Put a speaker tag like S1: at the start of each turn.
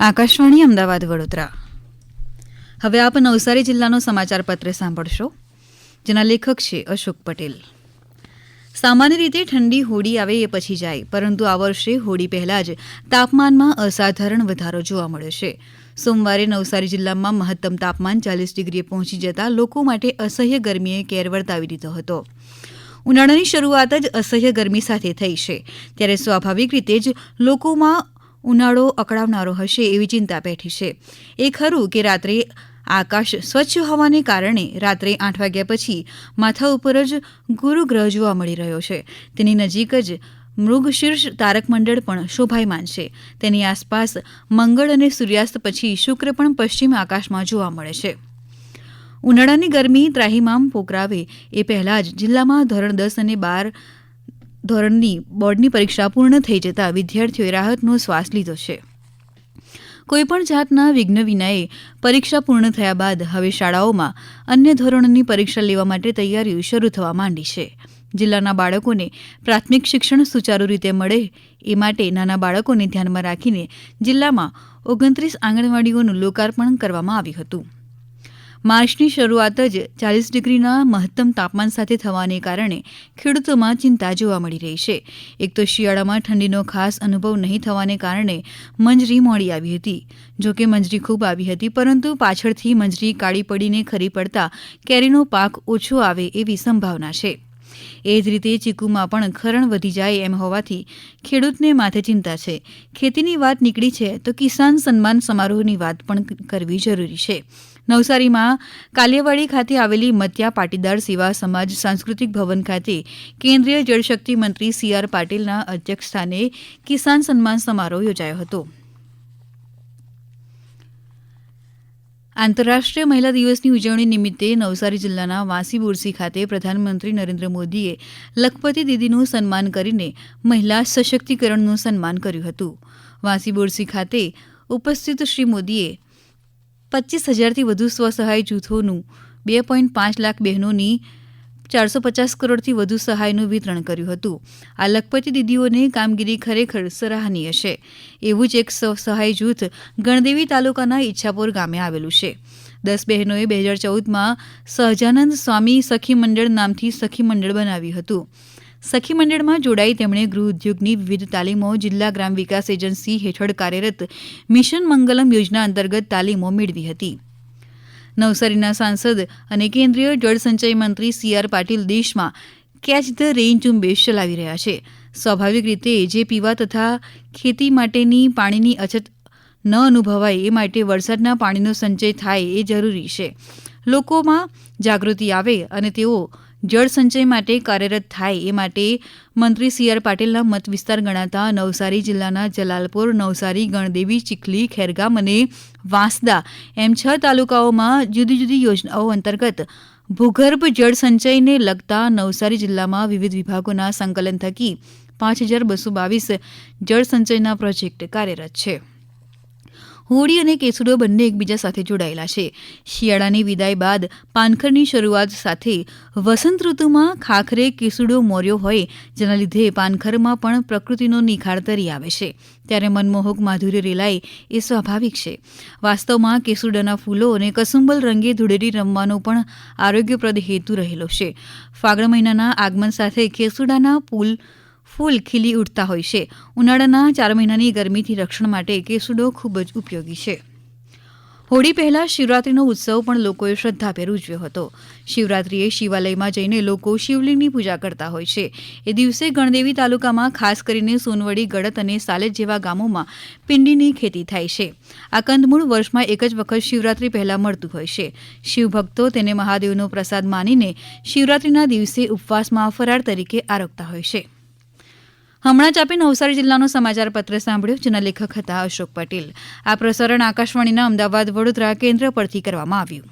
S1: આકાશવાણી, અમદાવાદ, વડોદરા. હવે આપ નવસારી જિલ્લાનો સમાચાર પત્ર સાંભળશો, જેના લેખક છે અશોક પટેલ. સામાન્ય રીતે ઠંડી હોળી આવે એ પછી જાય, પરંતુ આ વર્ષે હોળી પહેલા જ તાપમાનમાં અસાધારણ વધારો જોવા મળ્યો છે. સોમવારે નવસારી જિલ્લામાં મહત્તમ તાપમાન ચાલીસ ડિગ્રીએ પહોંચી જતા લોકો માટે અસહ્ય ગરમીએ કેર વર્તાવી દીધો હતો. ઉનાળાની શરૂઆત જ અસહ્ય ગરમી સાથે થઈ છે. ત્યારે સ્વાભાવિક રીતે જ લોકોમાં ઉનાળો અકળાવનારો હશે એવી ચિંતા બેઠી છે. એ ખરું કે રાત્રે આકાશ સ્વચ્છ હોવાને કારણે રાત્રે આઠ વાગ્યા પછી માથા ઉપર જ ગુરુગ્રહ જોવા મળી રહ્યો છે. તેની નજીક જ મૃગશીર્ષ તારકમંડળ પણ શોભાયમાન છે. તેની આસપાસ મંગળ અને સૂર્યાસ્ત પછી શુક્ર પણ પશ્ચિમ આકાશમાં જોવા મળે છે. ઉનાળાની ગરમી ત્રાહિમામ પોકરાવે એ પહેલા જ જિલ્લામાં ધોરણ દસ અને બાર ધોરણની બોર્ડની પરીક્ષા પૂર્ણ થઈ જતા વિદ્યાર્થીઓએ રાહતનો શ્વાસ લીધો છે. કોઈપણ જાતના વિઘ્ન વિનાએ પરીક્ષા પૂર્ણ થયા બાદ હવે શાળાઓમાં અન્ય ધોરણોની પરીક્ષા લેવા માટે તૈયારીઓ શરૂ થવા માંડી છે. જિલ્લાના બાળકોને પ્રાથમિક શિક્ષણ સુચારુ રીતે મળે એ માટે નાના બાળકોને ધ્યાનમાં રાખીને જિલ્લામાં ઓગણત્રીસ આંગણવાડીઓનું લોકાર્પણ કરવામાં આવ્યું હતું. માર્ચની શરૂઆત જ ચાલીસ ડિગ્રીના મહત્તમ તાપમાન સાથે થવાને કારણે ખેડૂતોમાં ચિંતા જોવા મળી રહી છે. એક તો શિયાળામાં ઠંડીનો ખાસ અનુભવ નહીં થવાને કારણે મંજરી મોડી આવી હતી. જોકે મંજરી ખૂબ આવી હતી, પરંતુ પાછળથી મંજરી કાળી પડીને ખરી પડતા કેરીનો પાક ઓછો આવે એવી સંભાવના છે. એ જ રીતે ચીકુમાં પણ ખરણ વધી જાય એમ હોવાથી ખેડૂતને માથે ચિંતા છે. ખેતીની વાત નીકળી છે તો કિસાન સન્માન સમારોહની વાત પણ કરવી જરૂરી છે. નવસારીમાં કાલિયાવાડી ખાતે આવેલી મત્યા પાટીદાર સેવા સમાજ સાંસ્કૃતિક ભવન ખાતે કેન્દ્રીય જળશક્તિ મંત્રી સી આર પાટીલના અધ્યક્ષસ્થાને કિસાન સન્માન સમારોહ યોજાયો હતો. આંતરરાષ્ટ્રીય મહિલા દિવસની ઉજવણી નિમિત્તે નવસારી જિલ્લાના વાંસી બોરસી ખાતે પ્રધાનમંત્રી નરેન્દ્ર મોદીએ લખપતિ દીદીનું સન્માન કરીને મહિલા સશક્તિકરણનું સન્માન કર્યું હતું. વાંસી બોરસી ખાતે ઉપસ્થિત શ્રી મોદીએ પચીસ હજારથી વધુ સ્વસહાય જૂથોનું, બે પોઈન્ટ પાંચ લાખ બહેનોની ચારસો પચાસ કરોડથી વધુ સહાયનું વિતરણ કર્યું હતું. આ લખપતિ દીદીઓની કામગીરી ખરેખર સરાહનીય છે. એવું જ એક સહાય જૂથ ગણદેવી તાલુકાના ઈચ્છાપોર ગામે આવેલું છે. દસ બહેનોએ બે હજાર ચૌદમાં સહજાનંદ સ્વામી સખી મંડળ નામથી સખી મંડળ બનાવ્યું હતું. સખી મંડળમાં જોડાઈ તેમણે ગૃહ ઉદ્યોગની વિવિધ તાલીમો જિલ્લા ગ્રામ વિકાસ એજન્સી હેઠળ કાર્યરત મિશન મંગલમ યોજના અંતર્ગત તાલીમો મેળવી હતી. નવસારીના સાંસદ અને કેન્દ્રીય જળસંચય મંત્રી સી આર પાટીલ દેશમાં કેચ ધ રેઇન ઝુંબેશ ચલાવી રહ્યા છે. સ્વાભાવિક રીતે જે પીવા તથા ખેતી માટેની પાણીની અછત ન અનુભવાય એ માટે વરસાદના પાણીનો સંચય થાય એ જરૂરી છે. લોકોમાં જાગૃતિ આવે અને તેઓ જળ સંચય માટે કાર્યરત થાય એ માટે મંત્રી સી આર પાટીલના મત વિસ્તાર ગણાતા નવસારી જિલ્લાના જલાલપોર, નવસારી, ગણદેવી, ચીખલી, ખેરગામ અને વાંસદા એમ છ તાલુકાઓમાં જુદી જુદી યોજનાઓ અંતર્ગત ભૂગર્ભ જળ સંચયને લગતા નવસારી જિલ્લામાં વિવિધ વિભાગોના સંકલન થકી પાંચ હજાર બસો બાવીસ જળ સંચયના પ્રોજેક્ટ કાર્યરત છે. હોળી અને કેસુડો બંને એકબીજા સાથે જોડાયેલા છે. શિયાળાની વિદાય બાદ પાનખરની શરૂઆત સાથે વસંત ઋતુમાં ખાખરે કેસુડો મોર્યો હોય, જેના લીધે પાનખરમાં પણ પ્રકૃતિનો નિખાર તરી આવે છે. ત્યારે મનમોહક માધુર્ય રેલાય એ સ્વાભાવિક છે. વાસ્તવમાં કેસુડાના ફૂલો અને કસુંબલ રંગે ધૂળેટી રમવાનો પણ આરોગ્યપ્રદ હેતુ રહેલો છે. ફાગણ મહિનાના આગમન સાથે કેસુડાના પુલ ફૂલ ખીલી ઉઠતા હોય છે. ઉનાળાના ચાર મહિનાની ગરમીથી રક્ષણ માટે કેસુડો ખૂબ જ ઉપયોગી છે. હોળી પહેલા શિવરાત્રીનો ઉત્સવ પણ લોકોએ શ્રદ્ધાભેર ઉજવ્યો હતો. શિવરાત્રીએ શિવાલયમાં જઈને લોકો શિવલિંગની પૂજા કરતા હોય છે. એ દિવસે ગણદેવી તાલુકામાં ખાસ કરીને સોનવડી ગળત અને સાલેજ જેવા ગામોમાં પિંડીની ખેતી થાય છે. આ કંદમૂળ વર્ષમાં એક જ વખત શિવરાત્રી પહેલા મળતું હોય છે. શિવભક્તો તેને મહાદેવનો પ્રસાદ માનીને શિવરાત્રીના દિવસે ઉપવાસમાં ફરાર તરીકે આરોગતા હોય છે. હમણાં જ આપે નવસારી જિલ્લાનો સમાચાર પત્ર સાંભળ્યો, જેના લેખક હતા અશોક પટેલ. આ પ્રસારણ આકાશવાણીના અમદાવાદ વડોદરા કેન્દ્ર પરથી કરવામાં આવ્યું.